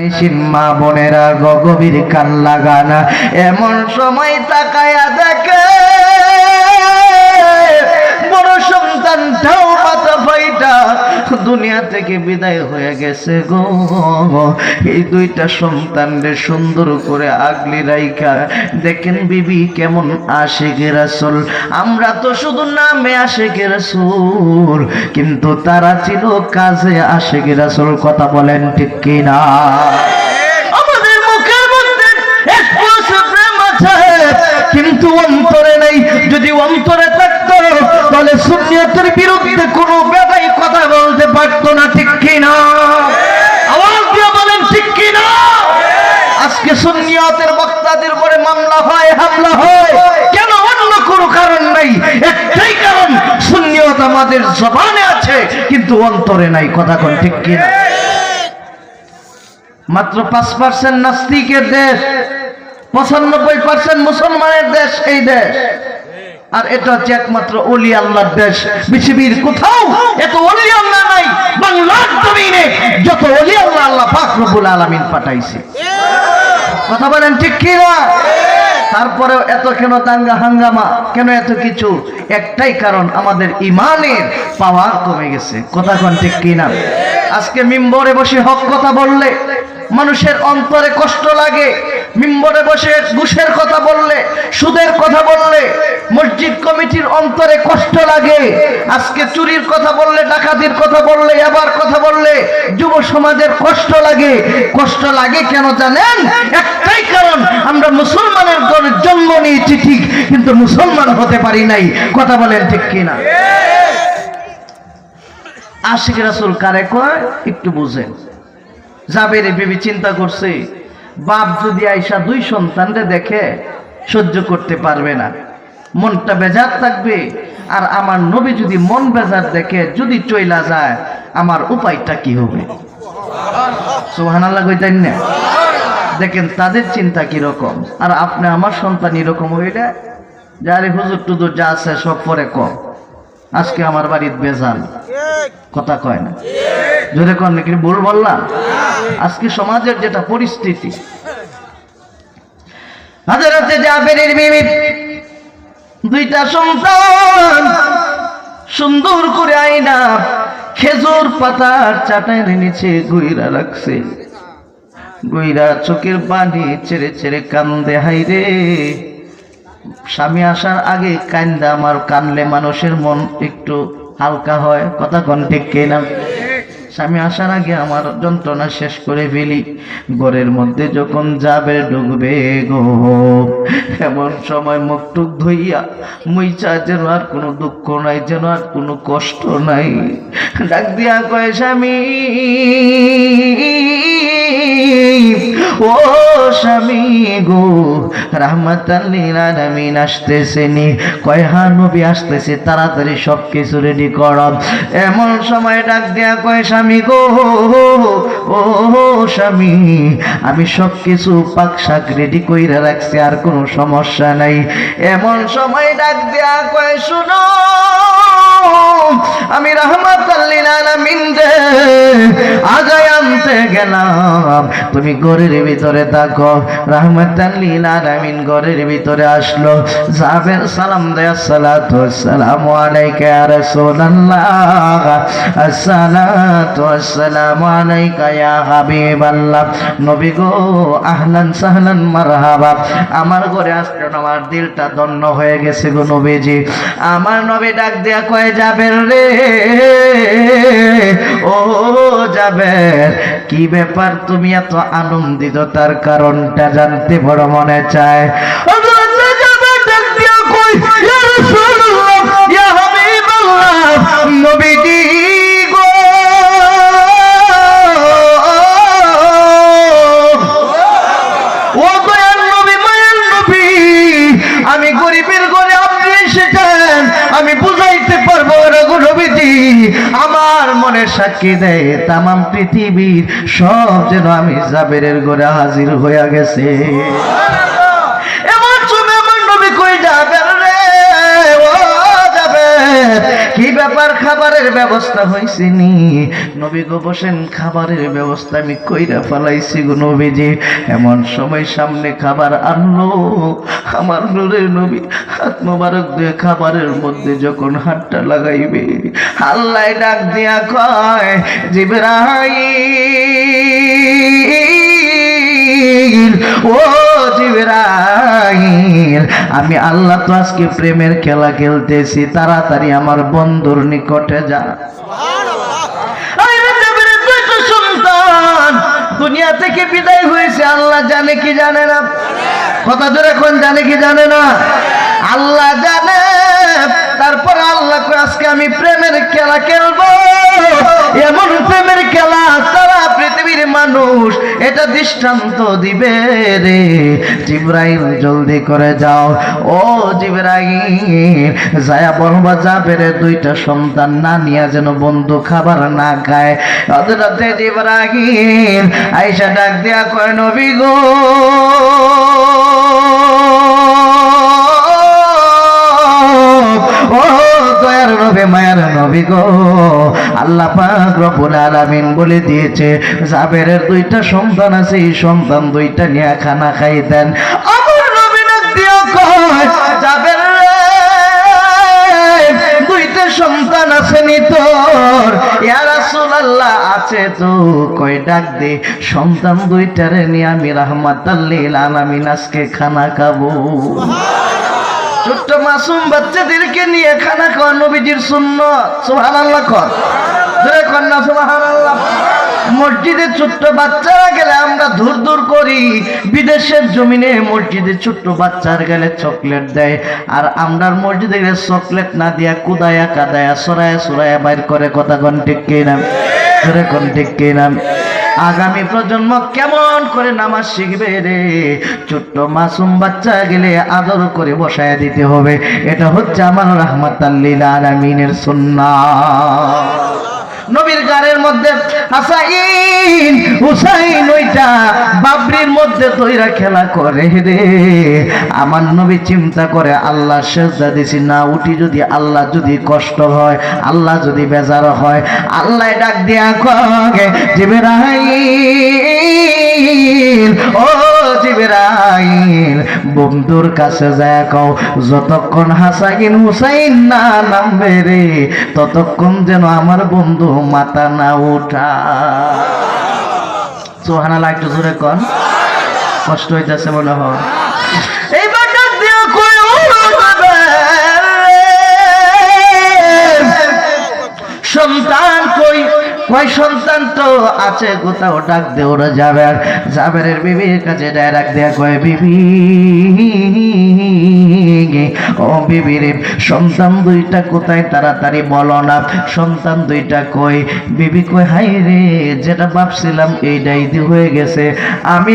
নিশিন মা বোনেরা গগভীর কান লাগানা। এমন সময় তাকায়া দেখে বড় সন্তানটাও দুনিয়া থেকে বিদায় হয়ে গেছে গো। এই দুইটা সন্তানদের সুন্দর করে আগলি রাইখা, দেখেন বিবি কেমন আশেখ রাসুল। আমরা তো শুধু নামে আশেখ রাসুল, কিন্তু তারা ছিল কাজে আশেখ রাসুল। কথা বলেন ঠিক কিনা? আমাদের কিন্তু অন্তরে নেই। যদি অন্তরে থাকতো, তাহলে সুন্নিয়তের বিরুদ্ধে কোনো বেদাই আজকে বক্তাদের উপরে মামলা হয়, হামলা হয়। কেন অন্য কোনো কারণ নাই? একটাই কারণ আমাদের জবানে আছে, কিন্তু অন্তরে নাই। কথা কোন ঠিক মাত্র পাঁচ পার্সেন্ট নাস্তিকের দেশ, পঁচানব্বই পার্সেন্ট মুসলমানের দেশ এই দেশ। আর এটা হচ্ছে একমাত্র অলি আল্লাহর দেশ। পৃথিবীর কোথাও এত অলি আল্লাহ নাই, বাংলার জমিনে যত অলি আল্লাহ আল্লাহ পাক রব্বুল আলামিন পাঠাইছে। কথা বলেন ঠিক কি না? তারপরেও এত কেন দাঙ্গা হাঙ্গামা? কেন এত কিছু? একটাই কারণ, আমাদের ইমানের পাওয়ার কমে গেছে। কথা কন ঠিক কি না? আজকে মিম্বরে বসে হক কথা বললে, মানুষের অন্তরে কষ্ট লাগে। মিম্বরে বসে ঘুষের কথা বললে, সুদের কথা বললে মসজিদ কমিটির অন্তরে কষ্ট লাগে। আজকে চুরির কথা বললে, ডাকাতির কথা বললে, এবার কথা বললে যুব সমাজের কষ্ট লাগে। কষ্ট লাগে কেন জানেন? একটাই কারণ, আমরা মুসলমানের জন্ম নিয়েছি ঠিক, কিন্তু মুসলমান হতে পারি নাই। কথা বলেন ঠিক কিনা? আশিক রাসুল কারে কয়? একটু বুঝেন। জাবের বিবি চিন্তা করছে, বাপ যদি আইসা দুই সন্তানরে দেখে, সহ্য করতে পারবে না। মনটা বেজার থাকবে। আর আমার নবী যদি মন বেজার দেখে, যদি চইলা যায়, আমার উপায়টা কি হবে? দেখেন তাদের চিন্তা কি রকম আর আপনি আমার সন্তান এরকম হইলে, যারে হুজুর টুজুর যা আছে সব পরে কম। আজকে আমার বাড়ির বেজাল। কথা কয় না? জোরে কন নাকি ভুল বললাম? আজকে সমাজের যেটা পরিস্থিতি, হাজারাতে জাবেরের বিবি দুইটা সন্তান সুন্দর করে আইনা খেজুর পাতার চাটাইয়ের নিচে গুইরা রাখছে। গুইরা চোখের পানি ছেড়ে ছেড়ে কান্দে হাইরে স্বামী আসার আগে কান্দা, আমার কানলে মানুষের মন একটু হালকা হয়। কথা কন ঠিক কিনা? স্বামী আসার আগে আমার যন্ত্রণা শেষ করে ফেলি। ঘরের মধ্যে যখন যাবে ডুববে গো। এমন সময় মুখ টুক ধুইয়া মুইচা যেন আর কোনো দুঃখ নাই, যেন আর কোনো কষ্ট নাই। ডাক দিয়া কয়, স্বামী! স্বামী গো রাহমাতাল্লিল আলামিন আসতেছে নি। কয়, হা, নবী আসতেছে, তাড়াতাড়ি সব কিছু রেডি কর। এমন সময় ডাক দেয়া কয়, স্বামী গো, ও স্বামী, আমি সব কিছু পাক শাক রেডি কইরা রাখছি, আর কোনো সমস্যা নাই। এমন সময় ডাক দেয়া কয়, শুনো, আমি রহমত আলামিন রে আগায় আনতে গেলাম। তুমি ঘরের ভিতরে থাকো। রহমত আলামিন ঘরের ভিতরে আসলো। জাবের সালাম দেয়া সালাতু আসসালামু আলাইকা ইয়া রাসূলুল্লাহ। আসসালাতু আসসালামু আলাইকা ইয়া হাবিবাল্লাহ। নবী গো, আহলান সাহলান মারহাবা। আমার ঘরে আসলেন আমার দিলটা ধন্য হয়ে গেছে গো নবীজি। আমার নবী ডাক দেয়া কয়ে যাবেন রে ও যাবেন কি ব্যাপার? তুমি এত আনন্দিত তার কারণটা জানতে বড় মনে চায়। আমার মনে সাক্ষী দেয় তামাম পৃথিবীর সব যেন আমি জাবেরের ঘরে হাজির হইয়া গেছে। কি ব্যাপার খাবারের ব্যবস্থা হয়েছে নি? নবী গো বসেন, খাবারের ব্যবস্থা আমি কইরা ফালাইছি গো নবীজি। এমন সময় সামনে খাবার আনলো। আমার নূরের নবী হাত মোবারক দিয়ে খাবারের মধ্যে যখন হাতটা লাগাইবে, আল্লাহ ডাক দিয়া কয়, জিবরাইল! ও জিবরাইল আমি আল্লাহ তো আজকে প্রেমের খেলা খেলতেছি তাড়াতাড়ি আমার বন্ধুর নিকটে যা। দুনিয়া থেকে বিদায় হয়েছে আল্লাহ জানে কি জানে না। কথা জোরে এখন জানে কি জানে না? আল্লাহ জানে তারপর আল্লাহ আজকে আমি প্রেমের খেলা খেলব। এটা দৃষ্টান্ত দিবে রে। জিব্রাইল, জলদি করে যাও। ও জিব্রাইল, যায়া বলবা যাবে রে দুইটা সন্তান না নিয়ে যেন বন্ধু খাবার না খায়। অদরাতে জিব্রাইল আইসা ডাক দিয়া কয়, নবী গো, ও দয়ার নবী, মায়ার নবী গো। আল্লাহ পাক রব্বুল আলামিন বলে দিয়েছে জাবেরের দুইটা সন্তান আছে, এই সন্তান দুইটা নিয়ে খানা খাইতেন আমার নবী ডাক দিয়া কয়, জাবের দুইটা সন্তান আছে নি তোর। ইয়া রাসূলুল্লাহ, আছে তো, কয় ডাক দে, সন্তান দুইটারে নিয়ে আমি রাহমাতাল্লিল আলামিন আজকে খানা খাব। ছোট্ট মাসুম বাচ্চাদেরকে নিয়ে খানা খাওয়া নবীজির শূন্য সোহান আল্লাহ কর কন্যা আল্লাহ ছোট্ট গেলে আমরা করি। বিদেশের ছোট্ট গেলে চকলেট দেয়। আর চকলেট না দিয়া কুদায়া কাদায়া সরায়া সরায়া বাইর করে কথা কন ঠিক কিনা? ধরে কন ঠিক কিনা? আগামী প্রজন্ম কেমন করে নামাজ শিখবে রে? ছোট্ট মাসুম বাচ্চা গেলে আদর করে বসায় দিতে হবে। এটা হচ্ছে আমার রহমতাল্লিল আলামিনের সন্না নবীর গানের মধ্যে হাসাইন হুসাইন ওইটা বাবরির মধ্যে তৈরা খেলা করে রে। আমার নবী চিন্তা করে, আল্লাহ সেজদা দিছি। না উঠি যদি আল্লাহ যদি কষ্ট হয়, আল্লাহ যদি বেজার হয়, আল্লাহ ডাক দিয়া কগে জিবরাইল, ও জিবরাইল, বন্ধুর কাছে যায় কও, যতক্ষণ হাসাইন হুসাইন না নামবে রে, ততক্ষণ যেন আমার বন্ধু মাথা না উঠা সোহানা একটু জোরে কন কষ্ট হইতেছে মনে হয়। সন্তান কই? কয় সন্তান তো আছে কোথাও ডাক দে ওরা বিবির কাছে ডাক দেয়া কয়, বিবি ও বিবি রে সন্তান দুইটা কোথায়? তাড়াতাড়ি বলো না। সন্তান দুইটা কই? বিবি কই হাই রে, যেটা ভাবছিলাম এইটাই হয়ে গেছে। আমি